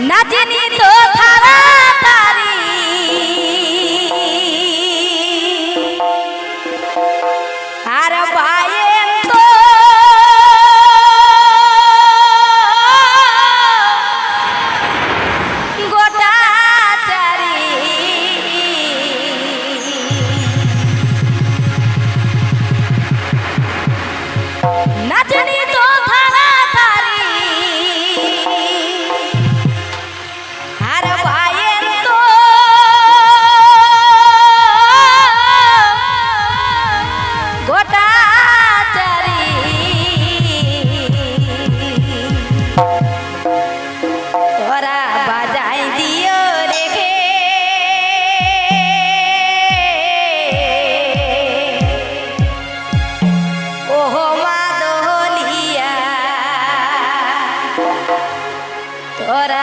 নাচিনি তো থারা আর ভাই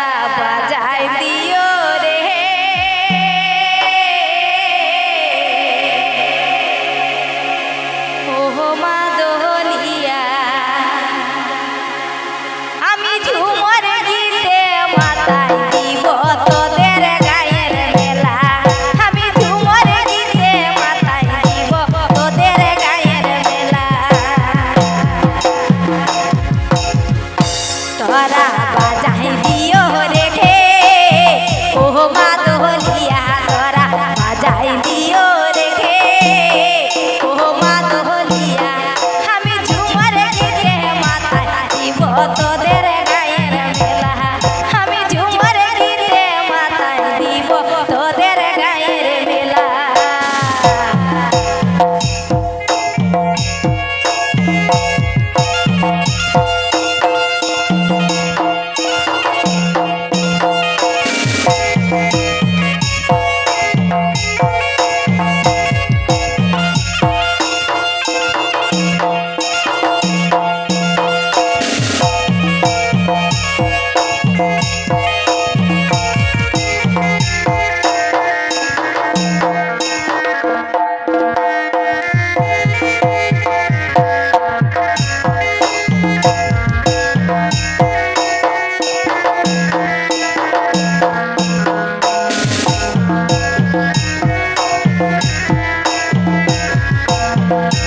pacar. তোদের Thank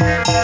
Música